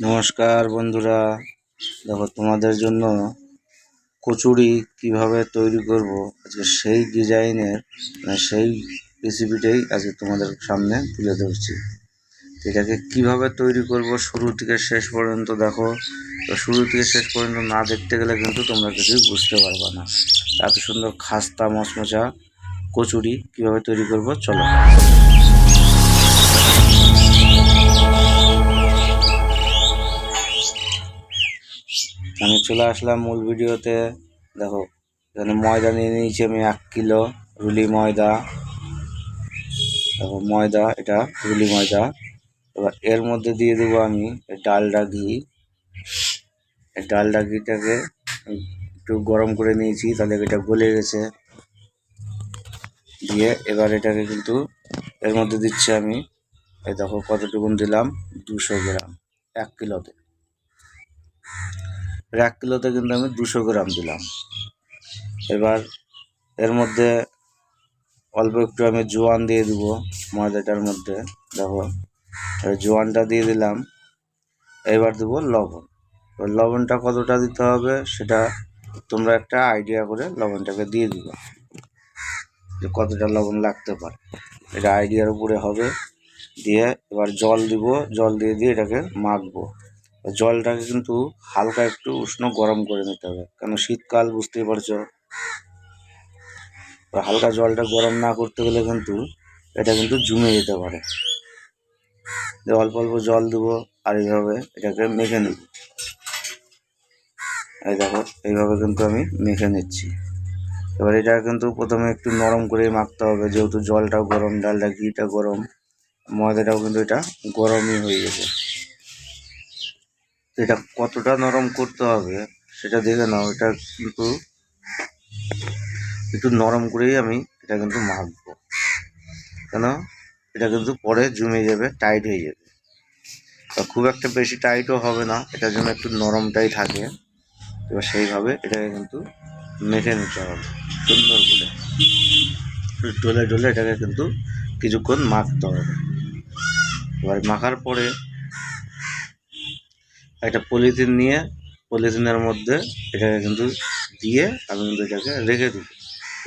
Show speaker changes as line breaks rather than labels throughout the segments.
নমস্কার বন্ধুরা। দেখো, তোমাদের জন্য কচুরি কীভাবে তৈরি করব, আজকে সেই ডিজাইনের মানে সেই রেসিপিটাই আজকে তোমাদের সামনে তুলে ধরছি। এটাকে কীভাবে তৈরি করব, শুরু থেকে শেষ পর্যন্ত দেখো। তো শুরু থেকে শেষ পর্যন্ত না দেখতে গেলে কিন্তু তোমরা কিছুই বুঝতে পারবে না। এত সুন্দর খাস্তা মচমচা কচুরি কীভাবে তৈরি করব, চলো। আমি চলে আসলাম মূল ভিডিওতে। দেখো, এখানে ময়দা নিয়ে নিয়েছি আমি এক কিলো রুলি ময়দা। দেখো, ময়দা, এটা রুলি ময়দা। এবার এর মধ্যে দিয়ে দেবো আমি ডালডা ঘি। ডালডা ঘিটাকে একটু গরম করে নিয়েছি, তাহলে এটা গলে গেছে। দিয়ে এবার এটাকে কিন্তু এর মধ্যে দিচ্ছি আমি, এই দেখো কতটুকুন দিলাম? দুশো গ্রাম, এক কিলোতে। এর এক কিলোতে কিন্তু আমি দুশো গ্রাম দিলাম। এবার এর মধ্যে অল্প একটু আমি জোয়ান দিয়ে দিব ময়দাটার মধ্যে, দেখো। জোয়ানটা দিয়ে দিলাম। এবার দেবো লবণ। এবার লবণটা কতটা দিতে হবে সেটা তোমরা একটা আইডিয়া করে লবণটাকে দিয়ে দিবে, যে কতটা লবণ লাগতে পারে। এটা আইডিয়ার উপরে হবে। দিয়ে এবার জল দিব, জল দিয়ে দিয়ে এটাকে মাখবো। জলটাকে কিন্তু হালকা একটু উষ্ণ গরম করে নিতে হবে। কেন শীতকাল বুঝতেই পারছ? হালকা জলটা গরম না করতে গেলে কিন্তু এটা কিন্তু জমে যেতে পারে। অল্প অল্প জল দেবো আর এইভাবে এটাকে মেখে নেব। এই দেখো, এইভাবে কিন্তু আমি মেখে নিচ্ছি। এবার এটা কিন্তু প্রথমে একটু নরম করে মাখতে হবে, যেহেতু জলটাও গরম, ডালটা ঘিটা গরম, ময়দাটাও কিন্তু এটা গরমই হয়ে গেছে। এটা কতটা নরম করতে হবে সেটা দেখে নাও, এটা কিন্তু একটু নরম করেই আমি এটা কিন্তু মাখবো। কেন? এটা কিন্তু পরে জমে যাবে টাইট হয়ে যাবে। খুব একটা বেশি টাইটও হবে না, এটার জন্য একটু নরমটাই থাকে। এবার সেইভাবে এটাকে কিন্তু মেখে নিতে হবে, সুন্দর করে। ডলে ডলে এটাকে কিন্তু কিছুক্ষণ মাখতে হবে। এবার মাখার পরে একটা পলিথিন নিয়ে পলিথিনের মধ্যে এটাকে কিন্তু দিয়ে আমি কিন্তু এটাকে রেখে দিব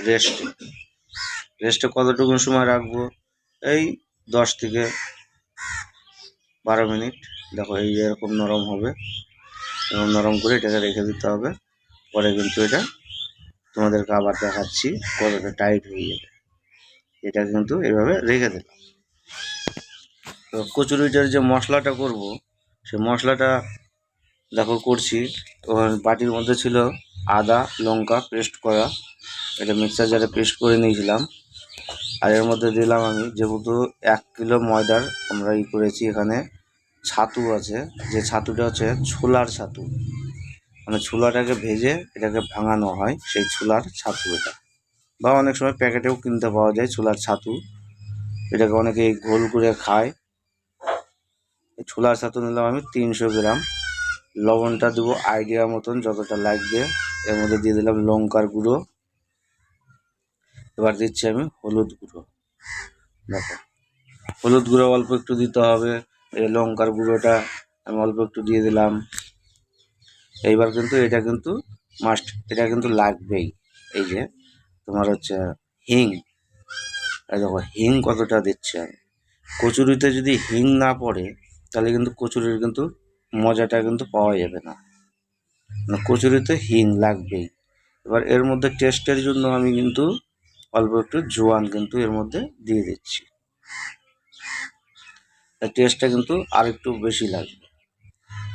রেস্টে রেস্টে কতটুকু সময় রাখব? এই দশ থেকে বারো মিনিট। দেখো এই এরকম নরম হবে। এরকম নরম করে এটাকে রেখে দিতে হবে। পরে কিন্তু এটা তোমাদেরকে আবার দেখাচ্ছি কতটা টাইট হয়ে যাবে। এটা কিন্তু এভাবে রেখে দিলাম। তো কচুরিটার যে মশলাটা করব, সে মশলাটা দেখো করছি। ওখানে বাটির মধ্যে ছিল আদা, লঙ্কা পেস্ট করা। এটা মিক্সার জারে পেস্ট করে নিয়েছিলাম। আর এর মধ্যে দিলাম আমি যেহেতু এক কিলো ময়দার আমরা ই করেছি, এখানে ছাতু আছে। যে ছাতুটা হচ্ছে ছোলার ছাতু। মানে ছোলাটাকে ভেজে এটাকে ভাঙানো হয়, সেই ছোলার ছাতু এটা। বা অনেক সময় প্যাকেটেও কিনতে পাওয়া যায় ছোলার ছাতু। এটাকে অনেকে গোল করে খায়। ছোলার ছাতু নিলাম আমি তিনশো গ্রাম। লবণটা দেবো আইডিয়া মতন যতটা লাগবে। এর মধ্যে দিয়ে দিলাম লঙ্কার গুঁড়ো। এবার দিচ্ছি আমি হলুদ গুঁড়ো। দেখো, হলুদ গুঁড়ো অল্প একটু দিতে হবে। এই লঙ্কার গুঁড়োটা আমি অল্প একটু দিয়ে দিলাম। এইবার কিন্তু এটা কিন্তু মাস্ট এটা কিন্তু লাগবেই। এই যে, তোমার হচ্ছে হিং। দেখো, হিং কতটা দিচ্ছে আমি। কচুরিতে যদি হিং না পড়ে, তাহলে কিন্তু কচুরির কিন্তু মজাটা কিন্তু পাওয়া যাবে না। কচুরিতে হিং লাগবেই। এবার এর মধ্যে টেস্টের জন্য আমি কিন্তু অল্প একটু জোয়ান কিন্তু এর মধ্যে দিয়ে দিচ্ছি। টেস্টটা কিন্তু আর একটু বেশি লাগবে।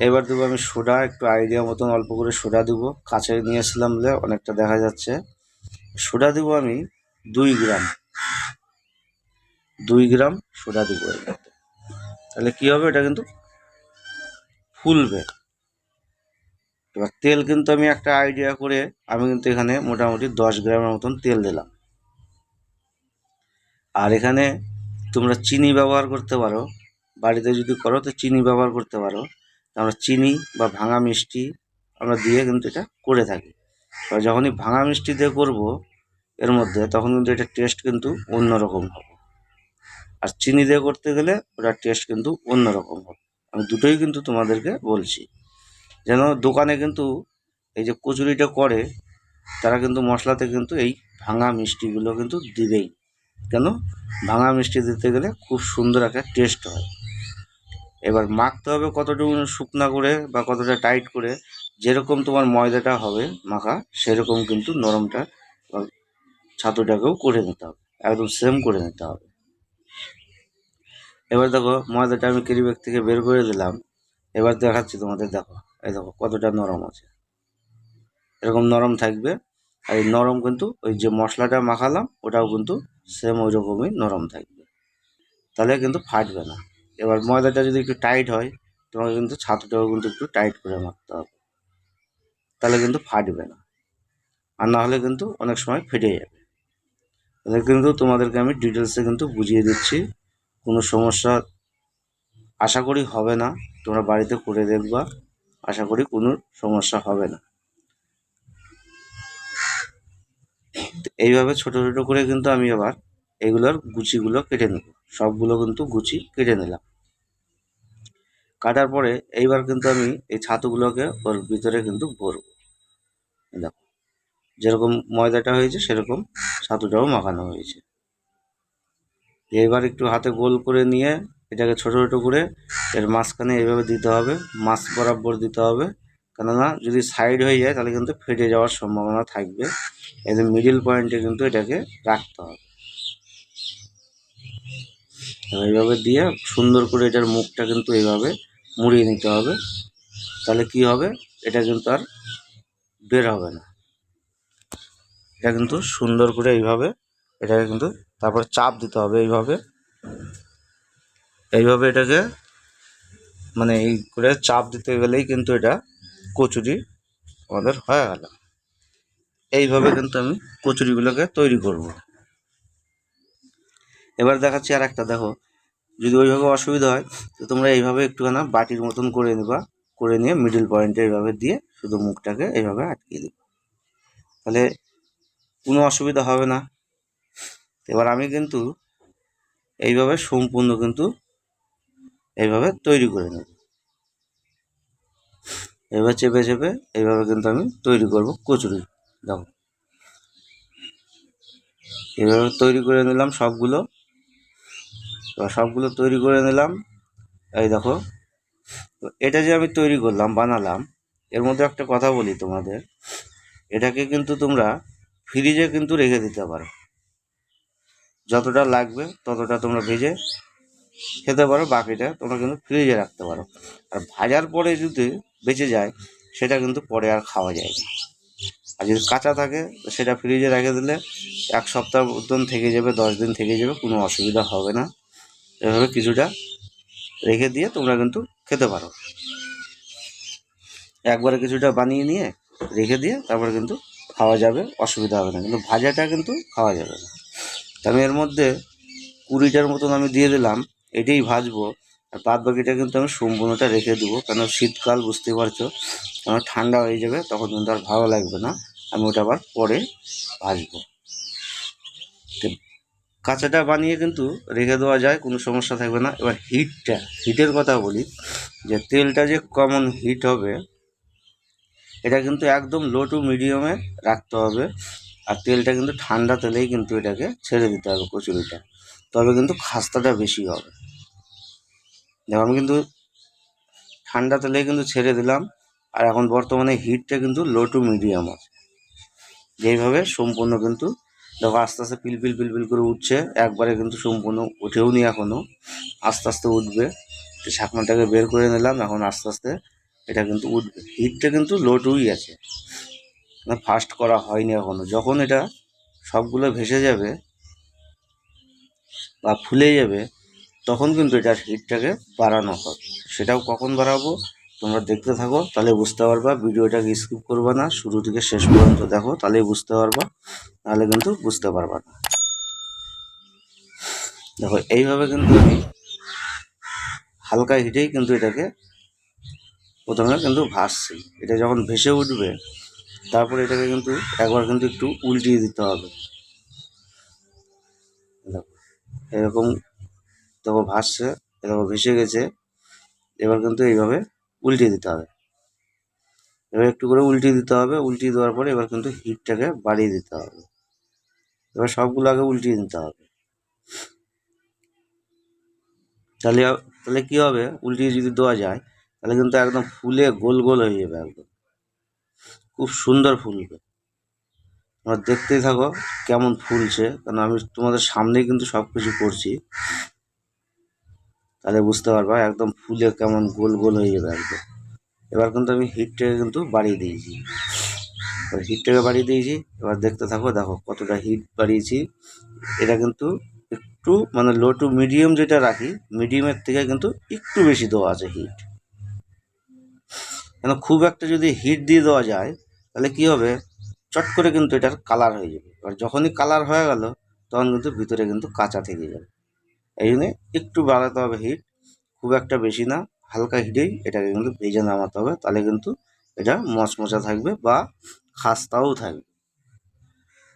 এবার দেবো আমি সোডা, একটু আইডিয়া মতন অল্প করে সোডা দেবো। কাছে নিয়ে এসলাম বলে অনেকটা দেখা যাচ্ছে। সোডা দেবো আমি দুই গ্রাম। দুই গ্রাম সোডা দেবো এর মধ্যে। তাহলে কী হবে? এটা কিন্তু ফুলবে। এবার তেল কিন্তু আমি একটা আইডিয়া করে আমি কিন্তু এখানে মোটামুটি দশ গ্রামের মতন তেল দিলাম। আর এখানে তোমরা চিনি ব্যবহার করতে পারো। বাড়িতে যদি করো তো চিনি ব্যবহার করতে পারো। আমরা চিনি বা ভাঙা মিষ্টি আমরা দিয়ে কিন্তু এটা করে থাকি। এবার যখনই ভাঙা মিষ্টি দিয়ে করব, এর মধ্যে তখন কিন্তু এটা টেস্ট কিন্তু অন্যরকম হবে। আর চিনি দিয়ে করতে গেলে ওটার টেস্ট কিন্তু অন্যরকম হবে। আমি দুটোই কিন্তু তোমাদেরকে বলছি। যেন দোকানে কিন্তু এই যে কচুরিটা করে, তারা কিন্তু মশলাতে কিন্তু এই ভাঙা মিষ্টিগুলো কিন্তু দিবেই। কেন? ভাঙা মিষ্টি দিতে গেলে খুব সুন্দর একটা টেস্ট হয়। এবার মাখতে হবে কতটুকু শুকনা করে বা কতটা টাইট করে, যেরকম তোমার ময়দাটা হবে মাখা, সেরকম কিন্তু নরমটা ছাতুটাকেও করে নিতে হবে। একদম সেম করে নিতে হবে। এবার দেখো, ময়দাটা আমি কেরি ব্যাগ থেকে বের করে দিলাম। এবার দেখাচ্ছি তোমাদের, দেখো, এই দেখো কতটা নরম আছে। এরকম নরম থাকবে, আর এই নরম কিন্তু ওই যে মশলাটা মাখালাম, ওটাও কিন্তু সেম ওই রকমই নরম থাকবে। তাহলে কিন্তু ফাটবে না। এবার ময়দাটা যদি একটু টাইট হয়, তোমাকে কিন্তু ছাতুটাও কিন্তু একটু টাইট করে মাখতে হবে। তাহলে কিন্তু ফাটবে না। আর না হলে কিন্তু অনেক সময় ফেটে যাবে। তাহলে কিন্তু তোমাদেরকে আমি ডিটেলসে কিন্তু বুঝিয়ে দিচ্ছি। কোনো সমস্যা আশা করি হবে না। তোমরা বাড়িতে করে দেখবা। আশা করি কোনো সমস্যা হবে না। এইভাবে ছোট ছোট করে কিন্তু আমি আবার এগুলোর গুচিগুলো কেটে নেব। সবগুলো কিন্তু গুচি কেটে নিলাম। কাটার পরে এইবার কিন্তু আমি এই ছাতুগুলোকে ওর ভিতরে কিন্তু ভরবো। দেখো, যেরকম ময়দাটা হয়েছে, সেরকম ছাতুটাও মাখানো হয়েছে। এবার একটু হাতে গোল করে নিয়ে এটাকে ছোট ছোট করে এর মাঝখানে এইভাবে দিতে হবে মাছ বরাবর দিতে হবে। কেননা যদি সাইড হয়ে যায় তাহলে কিন্তু ফেটে যাওয়ার সম্ভাবনা থাকবে। একদম মিডিল পয়েন্টে কিন্তু এটাকে রাখতে হবে। এইভাবে দিয়ে সুন্দর করে এটার মুখটা কিন্তু এইভাবে মুড়িয়ে নিতে হবে। তাহলে কি হবে? এটা কিন্তু আর বের হবে না। এটা কিন্তু সুন্দর করে এইভাবে এটাকে কিন্তু তারপর চাপ দিতে হবে এইভাবে। এইভাবে এটাকে মানে এই করে চাপ দিতে গেলেই কিন্তু এটা কচুরি আমাদের হয়ে গেল। এইভাবে কিন্তু আমি কচুরিগুলোকে তৈরি করব। এবার দেখাচ্ছি আর একটা দেখো। যদি ওইভাবে অসুবিধা হয়, তো তোমরা এইভাবে একটুখানা বাটির মতন করে নিবা, করে নিয়ে মিডিল পয়েন্টে এইভাবে দিয়ে শুধু মুখটাকে এইভাবে আটকে দিবা। তাহলে কোনো অসুবিধা হবে না। এবার আমি কিন্তু এইভাবে সম্পূর্ণ কিন্তু এইভাবে তৈরি করে নেব। এবার চেপে চেপে এইভাবে কিন্তু আমি তৈরি করব কচুরি। দেখো। এইভাবে তৈরি করে নিলাম সবগুলো। এবার সবগুলো তৈরি করে নিলাম। এই দেখো। এটা যে আমি তৈরি করলাম, বানালাম, এর মধ্যে একটা কথা বলি তোমাদের। এটাকে কিন্তু তোমরা ফ্রিজে কিন্তু রেখে দিতে পারো। যতটা লাগবে, ততটা তোমরা ভেজে খেতে পারো, বাকিটা তোমরা কিন্তু ফ্রিজে রাখতে পারো। আর ভাজার পরে যদি বেঁচে যায়, সেটা কিন্তু পরে আর খাওয়া যায় না। আর যদি কাঁচা থাকে, সেটা ফ্রিজে রেখে দিলে এক সপ্তাহ মতন থেকে যাবে, দশ দিন থেকে যাবে, কোনো অসুবিধা হবে না। এভাবে কিছুটা রেখে দিয়ে তোমরা কিন্তু খেতে পারো। একবারে কিছুটা বানিয়ে নিয়ে রেখে দিয়ে তারপরে কিন্তু খাওয়া যাবে, অসুবিধা হবে না। কিন্তু ভাজাটা কিন্তু খাওয়া যাবে না। আমি এর মধ্যে কুড়িটার মতন আমি দিয়ে দিলাম, এটাই ভাজবো। আর বাদ বাকিটা কিন্তু আমি সম্পূর্ণটা রেখে দেবো, কেন শীতকাল বুঝতে পারছ? কারণ ঠান্ডা হয়ে যাবে, তখন কিন্তু আর ভালো লাগবে না। আমি ওটা আবার পরে ভাজবো। কাঁচাটা বানিয়ে কিন্তু রেখে দেওয়া যায়, কোনো সমস্যা থাকবে না। এবার হিটটা, হিটের কথা বলি, যে তেলটা যে কমন হিট হবে, এটা কিন্তু একদম লো টু মিডিয়ামে রাখতে হবে। আর তেলটা কিন্তু ঠান্ডা তেলেই কিন্তু এটাকে ছেড়ে দিতে হবে কচুরিটা। তবে কিন্তু খাস্তাটা বেশি হবে। দেখো, আমি কিন্তু ঠান্ডা তেলেই কিন্তু ছেড়ে দিলাম। আর এখন বর্তমানে হিটটা কিন্তু লো টু মিডিয়াম আছে। যেইভাবে সম্পূর্ণ কিন্তু দেখো, আস্তে আস্তে পিলপিল পিলপিল করে উঠছে। একবারে কিন্তু সম্পূর্ণ উঠেও নি এখনও আস্তে আস্তে উঠবে। তো ঢাকনাটাকে বের করে নিলাম। এখন আস্তে আস্তে এটা কিন্তু উঠবে। হিটটা কিন্তু লো টুই আছে। ফাস্ট করা হয়নি এখনও যখন এটা সবগুলো ভেসে যাবে বা ফুলে যাবে, তখন কিন্তু এটার হিটটাকে বাড়ানো হবে। সেটাও কখন বাড়াবো, তোমরা দেখতে থাকো, তাহলে বুঝতে পারবা। ভিডিওটাকে স্কিপ করবে না, শুরু থেকে শেষ পর্যন্ত দেখো, তাহলেই বুঝতে পারবা নাহলে কিন্তু বুঝতে পারবা না। দেখো, এইভাবে কিন্তু আমি হালকা হিটেই কিন্তু এটাকে প্রথমে কিন্তু ভাসছি। এটা যখন ভেসে উঠবে তারপরে এটাকে কিন্তু একবার কিন্তু একটু উল্টিয়ে দিতে হবে। এরকম দেখো ভাসছে, এরকম ভেসে গেছে, এবার কিন্তু এইভাবে উল্টে দিতে হবে। এবার একটু করে উল্টে দিতে হবে উল্টে দেওয়ার পরে এবার কিন্তু হিটটাকে বাড়িয়ে দিতে হবে। এবার সবগুলো আগে উল্টিয়ে দিতে হবে। তাহলে তাহলে কি হবে? উল্টিয়ে যদি দেওয়া যায়, তাহলে কিন্তু একদম ফুলে গোল গোল হয়ে যাবে একদম। খুব সুন্দর ফুলবে তোমরা দেখতেই থাকো কেমন ফুলছে, কারণ আমি তোমাদের সামনেই কিন্তু সব কিছু করছি। তাহলে বুঝতে পারবা একদম ফুলে কেমন গোল গোল হয়ে যাবে একদম। এবার কিন্তু আমি হিটটাকে কিন্তু বাড়িয়ে দিয়েছি। এবার হিটটাকে বাড়িয়ে দিয়েছি, এবার দেখতে থাকো, দেখো কতটা হিট বাড়িয়েছি। এটা কিন্তু একটু মানে লো টু মিডিয়াম যেটা রাখি মিডিয়ামের থেকে কিন্তু একটু বেশি দেওয়া আছে হিট। কেন খুব একটা যদি হিট দিয়ে দেওয়া যায় তাহলে কি হবে? চট করে কিন্তু এটার কালার হয়ে যাবে। এবার যখনই কালার হয়ে গেল, তখন কিন্তু ভিতরে কিন্তু কাঁচা থেকে যাবে। এই জন্যে একটু বাড়াতে হবে হিট খুব একটা বেশি না, হালকা হিটেই এটাকে কিন্তু ভেজে নামাতে হবে, তাহলে কিন্তু এটা মচমচা থাকবে বা খাস্তাও থাকবে।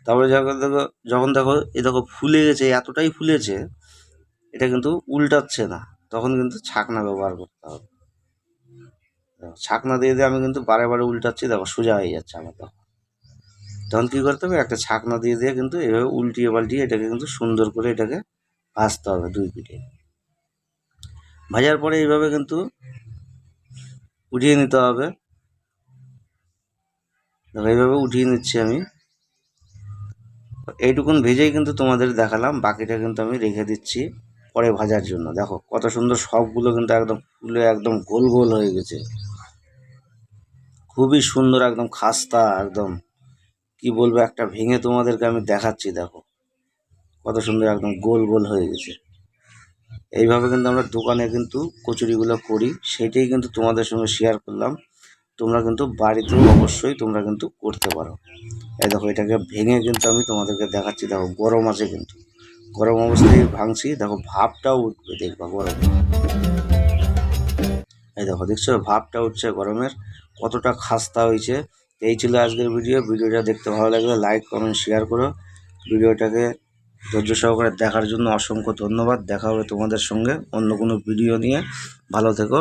তারপরে যখন দেখো যখন দেখো এ দেখো ফুলে গেছে, এতটাই ফুলেছে, এটা কিন্তু উল্টাচ্ছে না, তখন কিন্তু ছাকনা ব্যবহার করতে হবে। ছাকনা দিয়ে দিয়ে আমি কিন্তু বারে বারে উল্টাচ্ছি, দেখো সোজা হয়ে যাচ্ছে আমার দেখো তখন কী করতে হবে? একটা ছাকনা দিয়ে দিয়ে কিন্তু এভাবে উল্টিয়ে পাল্টিয়ে এটাকে কিন্তু সুন্দর করে এটাকে ভাজতে হবে দুই পিঠে। ভাজার পরে এইভাবে কিন্তু উঠিয়ে নিতে হবে। এইভাবে উঠিয়ে নিচ্ছি আমি। এইটুকুন ভেজেই কিন্তু তোমাদের দেখালাম, বাকিটা কিন্তু আমি রেখে দিচ্ছি পরে ভাজার জন্য। দেখো কত সুন্দর সবগুলো কিন্তু একদম ফুলে একদম গোল গোল হয়ে গেছে। খুবই সুন্দর, একদম খাস্তা, একদম, কি বলব, একটা ভেঙে তোমাদেরকে আমি দেখাচ্ছি, দেখো। কত সুন্দর, একদম গোল গোল হয়ে গেছে। এইভাবে কিন্তু আমরা দোকানে কিন্তু কচুরিগুলো করি, সেটাই কিন্তু তোমাদের সঙ্গে শেয়ার করলাম। তোমরা কিন্তু বাড়িতেও অবশ্যই তোমরা কিন্তু করতে পারো। এই দেখো, এটাকে ভেঙে কিন্তু আমি তোমাদেরকে দেখাচ্ছি, দেখো, গরম আছে কিন্তু। গরম অবস্থায় ভাঙছি, দেখো, ভাবটাও উঠবে, দেখবা গরমে। এই দেখো, দেখছ, ভাবটা উঠছে গরমের। কতটা খাস্তা হয়েছে। এই ছিল আজকের ভিডিও ভিডিওটা দেখতে ভালো লাগলে লাইক কমেন্ট শেয়ার করো। ভিডিওটাকে ধৈর্য সহকারে দেখার জন্য অসংখ্য ধন্যবাদ। দেখা হবে তোমাদের সঙ্গে অন্য কোনো ভিডিও নিয়ে। ভালো থেকো।